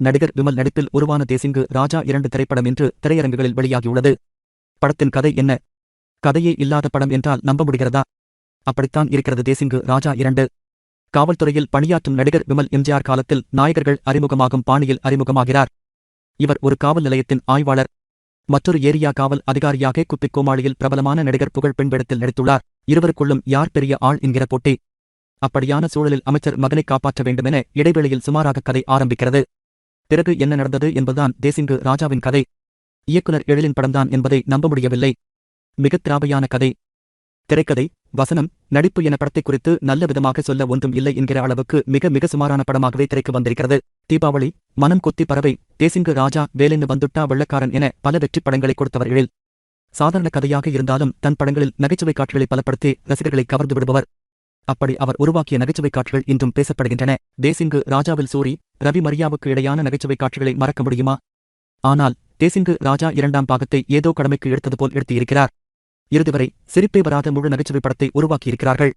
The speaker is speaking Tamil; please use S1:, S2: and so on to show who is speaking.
S1: நடிகர் விமல் நடிப்பில் உருவான தேசிங்கு ராஜா இரண்டு திரைப்படம் என்று திரையரங்குகளில் வெளியாகியுள்ளது. படத்தின் கதை என்ன? கதையே இல்லாத படம் என்றால் நம்ப முடிகிறதா? அப்படித்தான் இருக்கிறது தேசிங்கு ராஜா இரண்டு. காவல்துறையில் பணியாற்றும் நடிகர் விமல் எம்ஜிஆர் காலத்தில் நாயகர்கள் அறிமுகமாகும் பாணியில் அறிமுகமாகிறார். இவர் ஒரு காவல் நிலையத்தின் ஆய்வாளர். மற்றொரு ஏரியா காவல் அதிகாரியாக குப்பிக் கோமாளியில் பிரபலமான நடிகர் புகழ் பின்பிடத்தில் நடித்துள்ளார். இருவருக்குள்ளும் யார் பெரிய ஆள் என்கிற போட்டி. அப்படியான சூழலில் அமைச்சர் மகனை காப்பாற்ற வேண்டுமென இடைவெளியில் சுமாராக கதை ஆரம்பிக்கிறது. பிறகு என்ன நடந்தது என்பதுதான் தேசிங்கு ராஜாவின் கதை. இயக்குனர் எழிலின் படம்தான் என்பதை நம்ப முடியவில்லை. மிகத் திராவையான கதை. திரைக்கதை வசனம் நடிப்பு என படத்தை குறித்து நல்ல விதமாக சொல்ல ஒன்றும் இல்லை என்கிற அளவுக்கு மிக மிக சுமாரான படமாகவே திரைக்கு வந்திருக்கிறது. தீபாவளி மனம் கொத்தி பறவை தேசிங்கு ராஜா வேலைன்னு வந்துட்டா வெள்ளக்காரன் என பல வெற்றிப் படங்களை கொடுத்தவர் எழில். சாதாரண கதையாக இருந்தாலும் தன் படங்களில் நகைச்சுவை காட்சிகளை பலப்படுத்தி ரசிகர்களை கவர்ந்து விடுபவர். அப்படி அவர் உருவாக்கிய நகைச்சுவை காட்சிகள் இன்றும் பேசப்படுகின்றன. தேசிங்கு ராஜாவில் சூரி ரவி மரியாவுக்கு இடையான நகைச்சுவை காட்சிகளை மறக்க முடியுமா? ஆனால் தேசிங்கு ராஜா இரண்டாம் பாகத்தை ஏதோ கடமைக்கு எடுத்தது போல் எடுத்திருக்கிறார். இறுதிவரை சிரிப்பே வராத முழு நகைச்சுவை படத்தை உருவாக்கியிருக்கிறார்கள்.